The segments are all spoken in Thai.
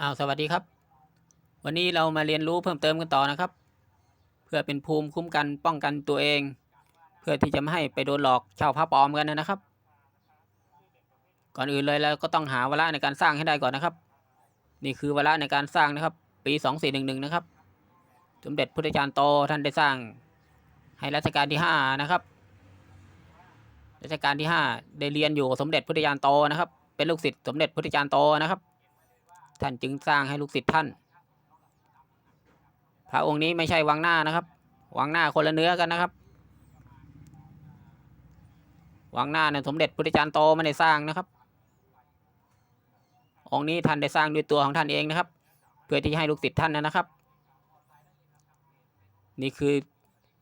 อ้าวสวัสดีครับ วันนี้เรามาเรียนรู้เพิ่มเติมกันต่อนะครับ เพื่อเป็นภูมิคุ้มกันป้องกันตัวเอง เพื่อที่จะไม่ให้ไปโดนหลอกเช่าพระปลอมกันนะครับ ก่อนอื่นเลยเราก็ต้องหาวาระในการสร้างให้ได้ก่อนนะครับ นี่คือวาระในการสร้างนะครับ ปีสองสี่หนึ่งหนึ่งนะครับ สมเด็จพุทธจารย์โตท่านได้สร้างให้รัชกาลที่ห้านะครับรัชกาลที่ห้าได้เรียนอยู่สมเด็จพุทธจารย์โตนะครับ เป็นลูกศิษย์สมเด็จพุทธจารย์โตนะครับ ท่านจึงสร้างให้ลูกศิษย์ท่าน พระองค์นี้ไม่ใช่วังหน้านะครับ วังหน้าคนละเนื้อกันนะครับ วังหน้าเนี่ยสมเด็จพุทธจารย์โตไม่ได้สร้างนะครับ องค์นี้ท่านได้สร้างด้วยตัวของท่านเองนะครับ เพื่อที่ให้ลูกศิษย์ท่านนะครับ นี่คือ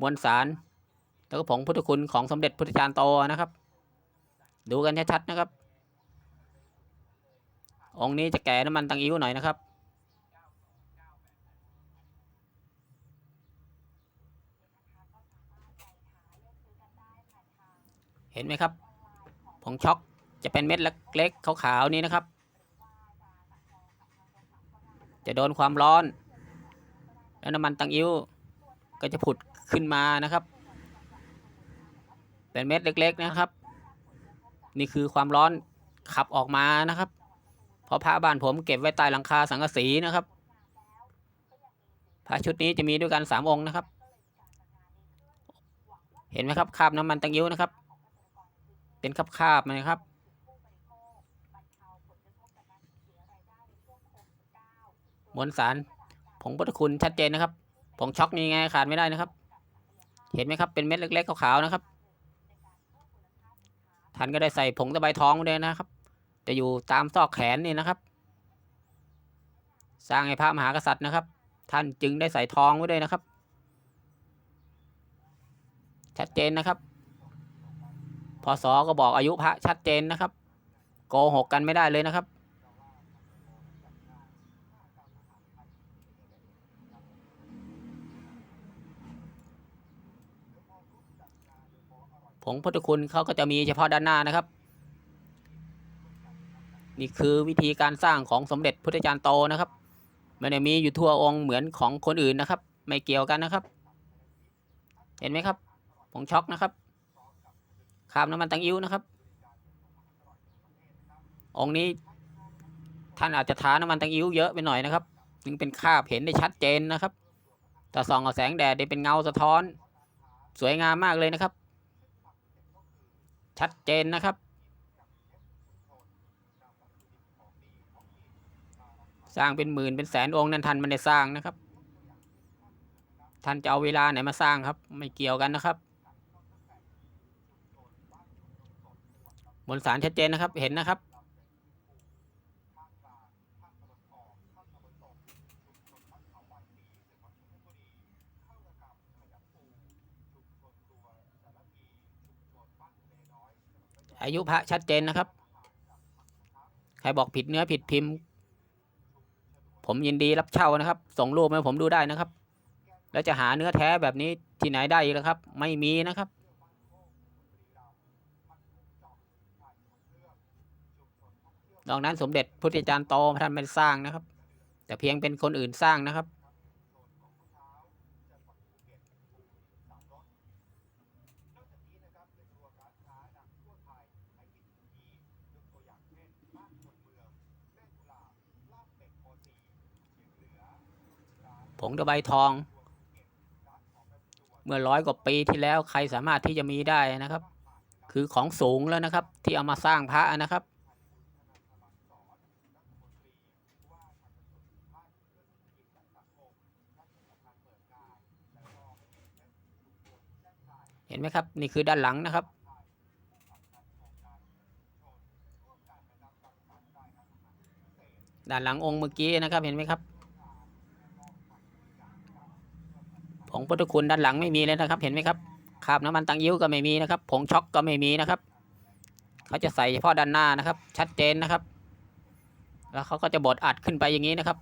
มวลสารแล้วก็ผงพุทธคุณของสมเด็จพุทธจารย์โตนะครับ ดูกันชัดๆนะครับ องค์นี้จะแก่น้ำมันตังอิ้วหน่อยนะครับ เห็นไหมครับ ผงช็อกจะเป็นเม็ดเล็กๆขาวๆนี้นะครับ จะโดนความร้อน แล้วน้ำมันตังอิ้วก็จะผุดขึ้นมานะครับ เป็นเม็ดเล็กๆนะครับ นี่คือความร้อนขับออกมานะครับ ราะพระบ้านผมเก็บไว้ใต้หลังคาสังกะสีนะครับ พระชุดนี้จะมีด้วยกันสามองค์นะครับ เห็นไหมครับคาบน้ำมันตังยิ้วนะครับ เป็นคาบคาบนะครับ มวลสารผงพุทธคุณชัดเจนนะครับผงช็อกนี่ไงขาดไม่ได้นะครับ เห็นไหมครับเป็นเม็ดเล็กๆขาวๆนะครับท่านก็ได้ใส่ผงตะไบทองไว้ด้วยนะครับ จะอยู่ตามซอกแขนนี่นะครับ สร้างให้พระมหากษัตริย์นะครับ ท่านจึงได้ใส่ทองไว้ด้วยนะครับ ชัดเจนนะครับพศก็บอกอายุพระชัดเจนนะครับ โกหกกันไม่ได้เลยนะครับ ผงพุทธคุณเขาก็จะมีเฉพาะด้านหน้านะครับ นี่คือวิธีการสร้างของสมเด็จพุทธจารย์โตนะครับไม่ได้มีอยู่ทั่วองค์เหมือนของคนอื่นนะครับ ไม่เกี่ยวกันนะครับ เห็นไหมครับผงช็อกนะครับคาบน้ำมันตังอิ้วนะครับ องค์นี้ท่านอาจจะทาน้ำมันตังอิ้วเยอะไปหน่อยนะครับจึงเป็นคาบเห็นได้ชัดเจนนะครับแต่ส่องกับแสงแดดได้เป็นเงาสะท้อน สวยงามมากเลยนะครับ ชัดเจนนะครับ สร้างเป็นหมื่นเป็นแสนองค์นั้นท่านไม่ได้สร้างนะครับ ท่านจะเอาเวลาไหนมาสร้างครับ ไม่เกี่ยวกันนะครับมวลสารชัดเจนนะครับ เห็นนะครับ อายุพระชัดเจนนะครับ ใครบอกผิดเนื้อผิดพิมพ์ ผมยินดีรับเช่านะครับ ส่งรูปมาให้ผมดูได้นะครับ แล้วจะหาเนื้อแท้แบบนี้ที่ไหนได้อีกล่ะครับ ไม่มีนะครับ นอกนั้นสมเด็จพุทธจารย์โตท่านไม่สร้างนะครับ แต่เพียงเป็นคนอื่นสร้างนะครับ ผงตะไบทอง เมื่อร้อยกว่าปีที่แล้วใครสามารถที่จะมีได้นะครับ คือของสูงแล้วนะครับ ที่เอามาสร้างพระนะครับ เห็นไหมครับ นี่คือด้านหลังนะครับด้านหลังองค์เมื่อกี้นะครับเห็นไหมครับ ผงพุทธคุณด้านหลังไม่มีเลยนะครับ เห็นไหมครับคราบน้ำมันตังยิ้วก็ไม่มีนะครับ ผงช็อกก็ไม่มีนะครับ เขาจะใส่เฉพาะด้านหน้านะครับ ชัดเจนนะครับ แล้วเขาก็จะบดอัดขึ้นไปอย่างนี้นะครับ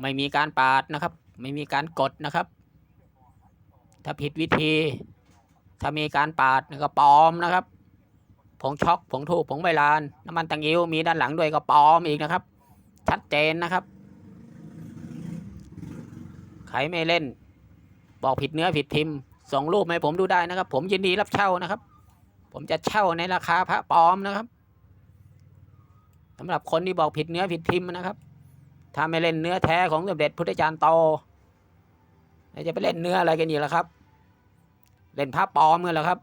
ไม่มีการปาดนะครับ ไม่มีการกดนะครับ ถ้าผิดวิธี ถ้ามีการปาดก็ปลอมนะครับ ผงช็อกผงทูบผงใบลาน น้ำมันตังยิ้วมีด้านหลังด้วยก็ปลอมอีกนะครับ ชัดเจนนะครับ ใครไม่เล่น บอกผิดเนื้อผิดพิมพ์ส่งรูปให้ผมดูได้นะครับ ผมยินดีรับเช่านะครับ ผมจะเช่าในราคาพระปลอมนะครับสำหรับคนที่บอกผิดเนื้อผิดพิมพ์นะครับ ถ้าไม่เล่นเนื้อแท้ของสมเด็จพุทธจารย์โตจะไปเล่นเนื้ออะไรกันอีกล่ะครับ เล่นพระปลอมกันเหรอครับ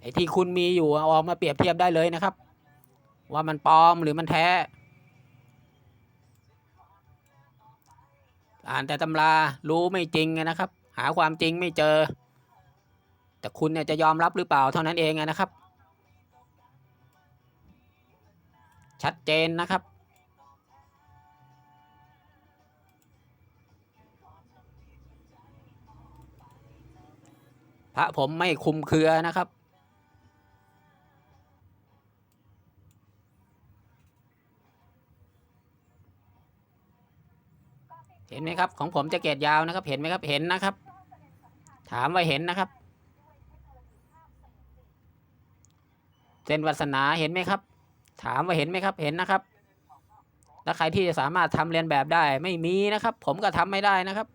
ไอ้ที่คุณมีอยู่เอามาเปรียบเทียบได้เลยนะครับ ว่ามันปลอมหรือมันแท้ อ่านแต่ตำรารู้ไม่จริงนะครับ หาความจริงไม่เจอ แต่คุณเนี่ยจะยอมรับหรือเปล่าเท่านั้นเองนะครับ ชัดเจนนะครับพระผมไม่คุมเครือนะครับ เห็นไหมครับ ของผมจะเกตยาวนะครับ เห็นไหมครับ เห็นนะครับ ถามว่าเห็นนะครับ เส้นวัสนาเห็นไหมครับ ถามว่าเห็นไหมครับ เห็นนะครับ แล้วใครที่จะสามารถทำเรียนแบบได้ไม่มีนะครับ ผมก็ทำไม่ได้นะครับ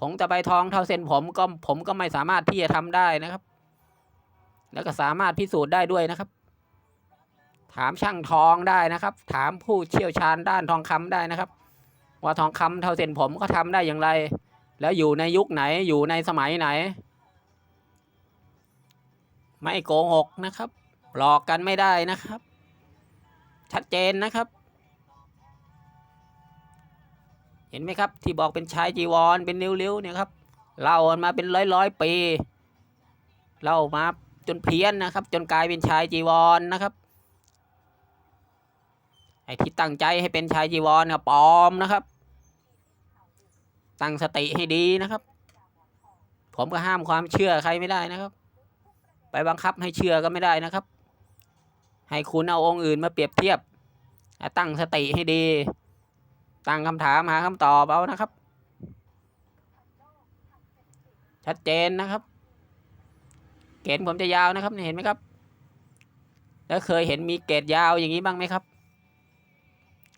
ผมจะไปทองเท่าเส้นผมก็ผมก็ไม่สามารถที่จะทำได้นะครับ แล้วก็สามารถพิสูจน์ได้ด้วยนะครับ ถามช่างทองได้นะครับ ถามผู้เชี่ยวชาญด้านทองคำได้นะครับ ว่าทองคำเท่าเส้นผมก็ทำได้อย่างไร แล้วอยู่ในยุคไหนอยู่ในสมัยไหน ไม่โกหกนะครับ หลอกกันไม่ได้นะครับ ชัดเจนนะครับ เห็นไหมครับ ที่บอกเป็นชายจีวรเป็นนิ้วๆเนี่ยครับเล่ามาเป็นร้อยร้อยๆปีเล่ามาจนเพี้ยนนะครับ จนกลายเป็นชายจีวรนะครับไอ้ที่ตั้งใจให้เป็นชายจีวรเนี่ยปลอมนะครับ ตั้งสติให้ดีนะครับ ผมก็ห้ามความเชื่อใครไม่ได้นะครับ ไปบังคับให้เชื่อก็ไม่ได้นะครับ ให้คุณเอาองค์อื่นมาเปรียบเทียบ ตั้งสติให้ดี ตั้งคำถามหาคำตอบเอานะครับ ชัดเจนนะครับ เกณฑ์ผมจะยาวนะครับเนี่ยเห็นไหมครับ แล้วเคยเห็นมีเกรดยาวอย่างนี้บ้างไหมครับ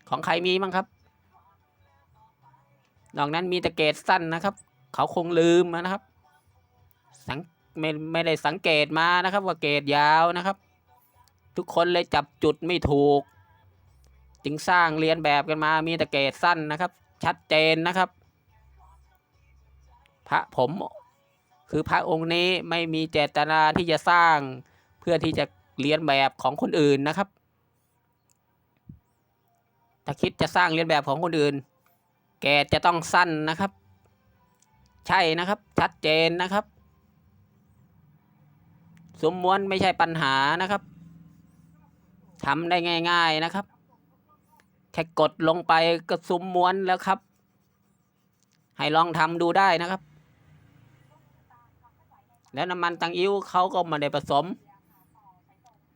ของใครมีบ้างครับ นอกนั้นมีแต่เกรดสั้นนะครับ เขาคงลืมนะครับ สังไม่ไม่ได้สังเกตมานะครับ ว่าเกรดยาวนะครับ ทุกคนเลยจับจุดไม่ถูก จึงสร้างเรียนแบบกันมา มีแต่เกรดสั้นนะครับ ชัดเจนนะครับ พระผมคือพระองค์นี้ไม่มีเจตนาที่จะสร้างเพื่อที่จะเรียนแบบของคนอื่นนะครับ ถ้าคิดจะสร้างเรียนแบบของคนอื่น เกจะต้องสั้นนะครับ ใช่นะครับ ชัดเจนนะครับ สมมวนไม่ใช่ปัญหานะครับทำได้ง่าย ๆนะครับ แค่กดลงไปก็ซุมมวนแล้วครับ ให้ลองทำดูได้นะครับ แล้วน้ำมันตังอิ้วเขาก็มาได้ผสม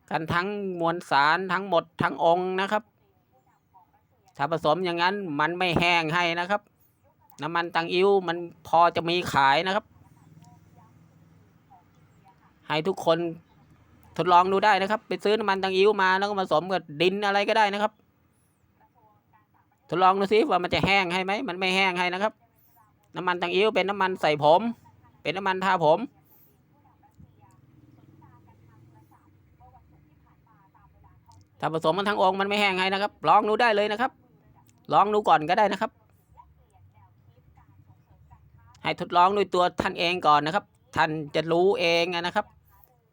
กันทั้งมวลสารทั้งหมดทั้งองค์นะครับ ถ้าผสมอย่างนั้นมันไม่แห้งให้นะครับ น้ำมันตังอิ้วมันพอจะมีขายนะครับ ให้ทุกคนทดลองดูได้นะครับ ไปซื้อน้ำมันตังอิ้วมาแล้วก็ผสมกับดินอะไรก็ได้นะครับ ทดลองดูซิว่ามันจะแห้งให้ไหมมันไม่แห้งให้นะครับ น้ำมันตังอิ้วเป็นน้ำมันใส่ผม เป็นน้ำมันทาผมถ้าผสมมันทั้งองค์มันไม่แห้งให้นะครับ ลองดูได้เลยนะครับ ลองดูก่อนก็ได้นะครับ ให้ทดลองด้วยตัวท่านเองก่อนนะครับ ท่านจะรู้เองนะครับ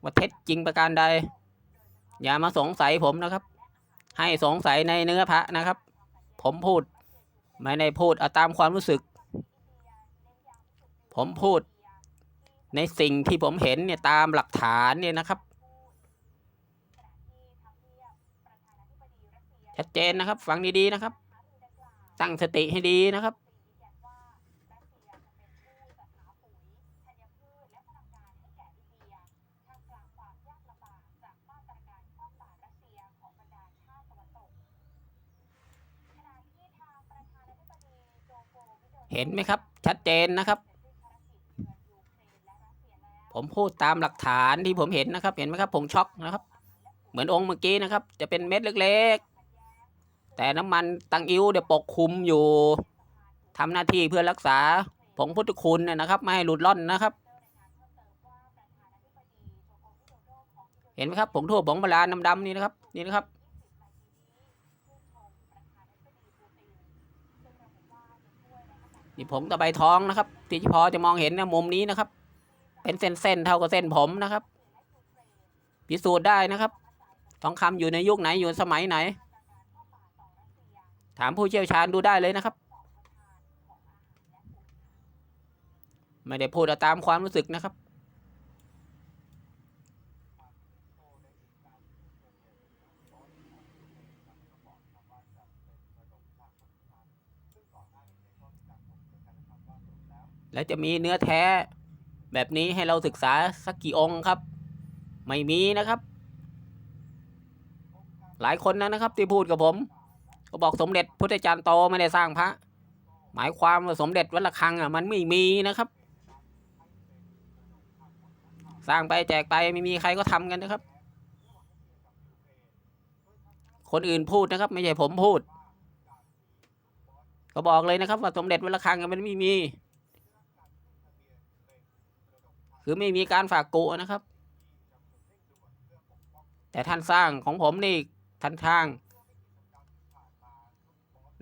ว่าเท็จจริงประการใด อย่ามาสงสัยผมนะครับ ให้สงสัยในเนื้อพระนะครับ ผมพูดไม่ได้พูดเอาตามความรู้สึก ผมพูด ในสิ่งที่ผมเห็นเนี่ยตามหลักฐานเนี่ยนะครับชัดเจนนะครับ ฟังดีๆนะครับ ตั้งสติให้ดีนะครับ เห็นไหมครับ ชัดเจนนะครับ ผมพูดตามหลักฐานที่ผมเห็นนะครับ เห็นไหมครับผงช็อกนะครับ เหมือนองค์เมื่อกี้นะครับ จะเป็นเม็ดเล็ก แต่น้ำมันตังอิ้วเดี๋ยวปกคลุมอยู่ทำหน้าที่เพื่อรักษาผงพุทธคุณนะนะครับ ไม่ให้หลุดล่อนนะครับ เห็นไหมครับผงทั่วผงโบราณดำๆนี่นะครับ นี่นะครับนี่ผงตะไบทองนะครับที่พอจะมองเห็นนะมุมนี้นะครับ เป็นเส้นๆเท่ากับเส้นผมนะครับ พิสูจน์ได้นะครับ ทองคำอยู่ในยุคไหนอยู่สมัยไหน ถามผู้เชี่ยวชาญดูได้เลยนะครับ ไม่ได้พูดตามความรู้สึกนะครับ แล้วจะมีเนื้อแท้แบบนี้ให้เราศึกษาสักกี่องค์ครับ ไม่มีนะครับ หลายคนนะนะครับที่พูดกับผม ก็บอกสมเด็จพุทธจารย์โตไม่ได้สร้างพระ หมายความว่าสมเด็จวัดระฆังอะมันไม่มีนะครับ สร้างไปแจกไปไม่มีใครก็ทำกันนะครับ คนอื่นพูดนะครับ ไม่ใช่ผมพูด ก็บอกเลยนะครับ ว่าสมเด็จวัดระฆังมันไม่มี คือไม่มีการฝากกุนะครับ แต่ท่านสร้างของผมนี่ท่านทาง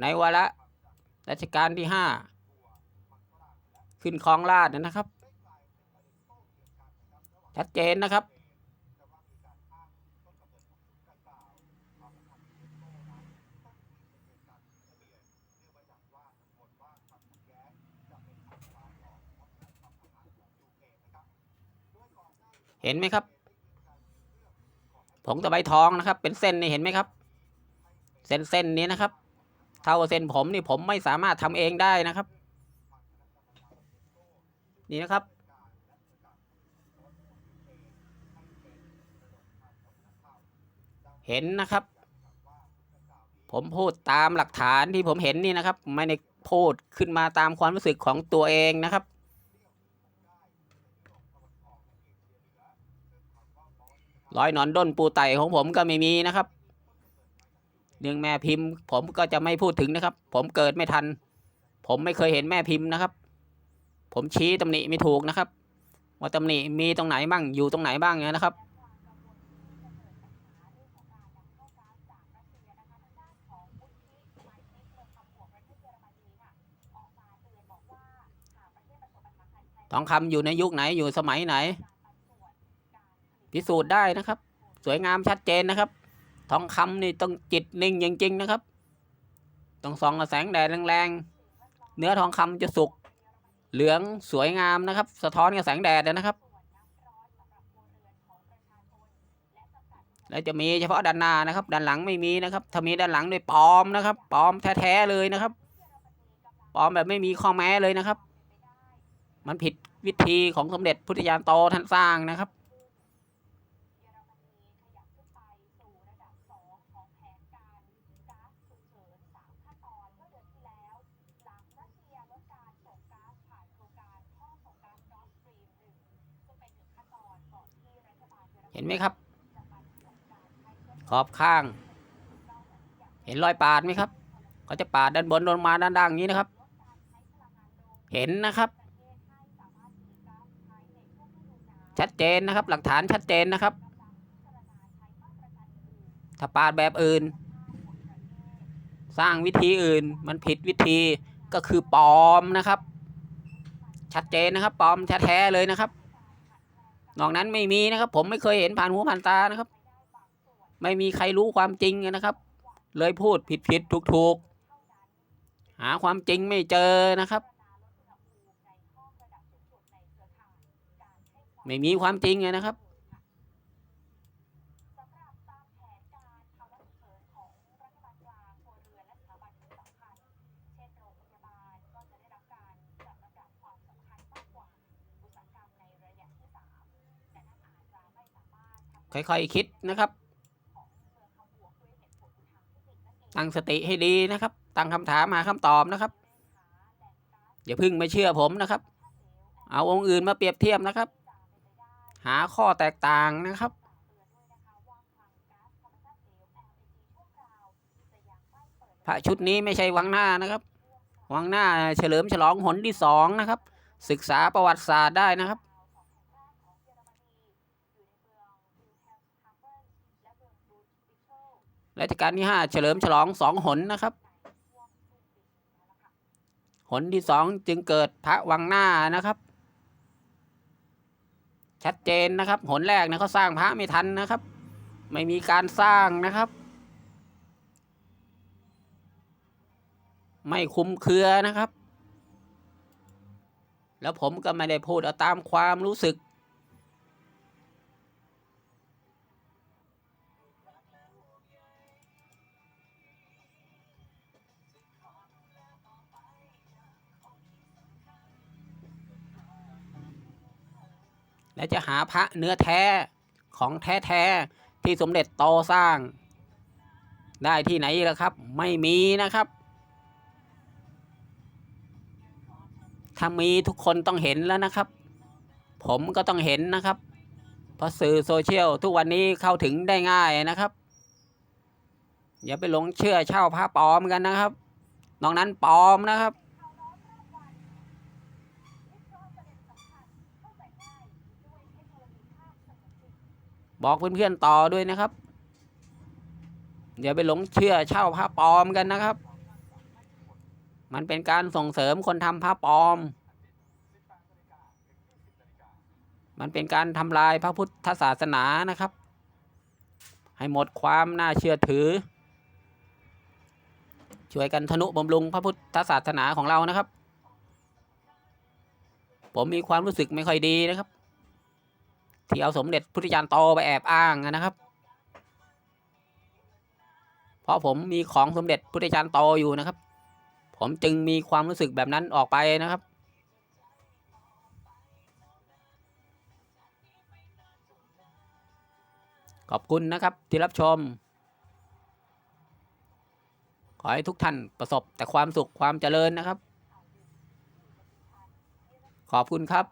ในวาระรัชกาลที่ห้าขึ้นคลองลาดนะครับ ชัดเจนนะครับ เห็นไหมครับผงตะไบทองนะครับ เป็นเส้นนี่เห็นไหมครับ เส้นเส้นนี้นะครับ เท่าเส้นผมนี่ผมไม่สามารถทำเองได้นะครับ นี่นะครับ เห็นนะครับ ผมพูดตามหลักฐานที่ผมเห็นนี่นะครับ ไม่ได้พูดขึ้นมาตามความรู้สึกของตัวเองนะครับร้อยหนอนด้นปูไตของผมก็ไม่มีนะครับ เรื่องแม่พิมพ์ ผมก็จะไม่พูดถึงนะครับ ผมเกิดไม่ทัน ผมไม่เคยเห็นแม่พิมพ์นะครับ ผมชี้ตำหนิไม่ถูกนะครับ ว่าตำหนิมีตรงไหนบ้างอยู่ตรงไหนบ้างเนี่ยนะครับทองคำอยู่ในยุคไหนอยู่สมัยไหน พิสูจน์ได้นะครับ สวยงามชัดเจนนะครับ ทองคำนี่ต้องจิตนิ่งจริงๆนะครับ ต้องส่องกับแสงแดดแรงๆ เนื้อทองคำจะสุก เหลืองสวยงามนะครับ สะท้อนกับแสงแดดนะครับ แล้วจะมีเฉพาะด้านหน้านะครับ ด้านหลังไม่มีนะครับ ถ้ามีด้านหลังด้วยปลอมนะครับปลอมแท้ๆเลยนะครับปลอมแบบไม่มีข้อแม้เลยนะครับ มันผิดวิธีของสมเด็จพุทธยานโตท่านสร้างนะครับ ห็นไหมครับ ขอบข้าง เห็นรอยปาดไหมครับเขาจะปาดด้านบนลงมาด้านล่างอย่างนี้นะครับ เห็นนะครับ ชัดเจนนะครับ หลักฐานชัดเจนนะครับ ถ้าปาดแบบอื่น สร้างวิธีอื่นมันผิดวิธีก็คือปลอมนะครับ ชัดเจนนะครับปลอมแท้ๆเลยนะครับ นอกนั้นไม่มีนะครับ ผมไม่เคยเห็นผ่านหูผ่านตานะครับ ไม่มีใครรู้ความจริงนะครับ เลยพูดผิดผิดถูกถูกหาความจริงไม่เจอนะครับ ไม่มีความจริงเลยนะครับ ค่อยๆคิดนะครับ ตั้งสติให้ดีนะครับ ตั้งคำถามหาคำตอบนะครับ อย่าพึ่งไม่เชื่อผมนะครับ เอาองค์อื่นมาเปรียบเทียบนะครับ หาข้อแตกต่างนะครับพระชุดนี้ไม่ใช่วังหน้านะครับ วังหน้าเฉลิมฉลองหนที่สองนะครับ ศึกษาประวัติศาสตร์ได้นะครับ รัชกาลที่ห้าเฉลิมฉลองสองหนนะครับ หนที่สองจึงเกิดพระวังหน้านะครับ ชัดเจนนะครับ หนแรกนะเขาสร้างพระไม่ทันนะครับ ไม่มีการสร้างนะครับ ไม่คุ้มเครือนะครับ แล้วผมก็ไม่ได้พูดเอาตามความรู้สึก และจะหาพระเนื้อแท้ของแท้ๆที่สมเด็จโตสร้าง ได้ที่ไหนล่ะครับ ไม่มีนะครับ ถ้ามีทุกคนต้องเห็นแล้วนะครับ ผมก็ต้องเห็นนะครับ เพราะสื่อโซเชียลทุกวันนี้เข้าถึงได้ง่ายนะครับ อย่าไปหลงเชื่อเช่าพระปลอมกันนะครับ นอกนั้นปลอมนะครับ บอกเพื่อนๆต่อด้วยนะครับอย่าไปหลงเชื่อเช่าพระปลอมกันนะครับ มันเป็นการส่งเสริมคนทำพระปลอม มันเป็นการทำลายพระพุทธศาสนานะครับ ให้หมดความน่าเชื่อถือ ช่วยกันทนุบำรุงพระพุทธศาสนาของเรานะครับ ผมมีความรู้สึกไม่ค่อยดีนะครับ ที่เอาสมเด็จพุทธจารย์โตไปแอบอ้างนะครับ เพราะผมมีของสมเด็จพุทธจารย์โตอยู่นะครับ ผมจึงมีความรู้สึกแบบนั้นออกไปนะครับ ขอบคุณนะครับที่รับชม ขอให้ทุกท่านประสบแต่ความสุขความเจริญนะครับ ขอบคุณครับ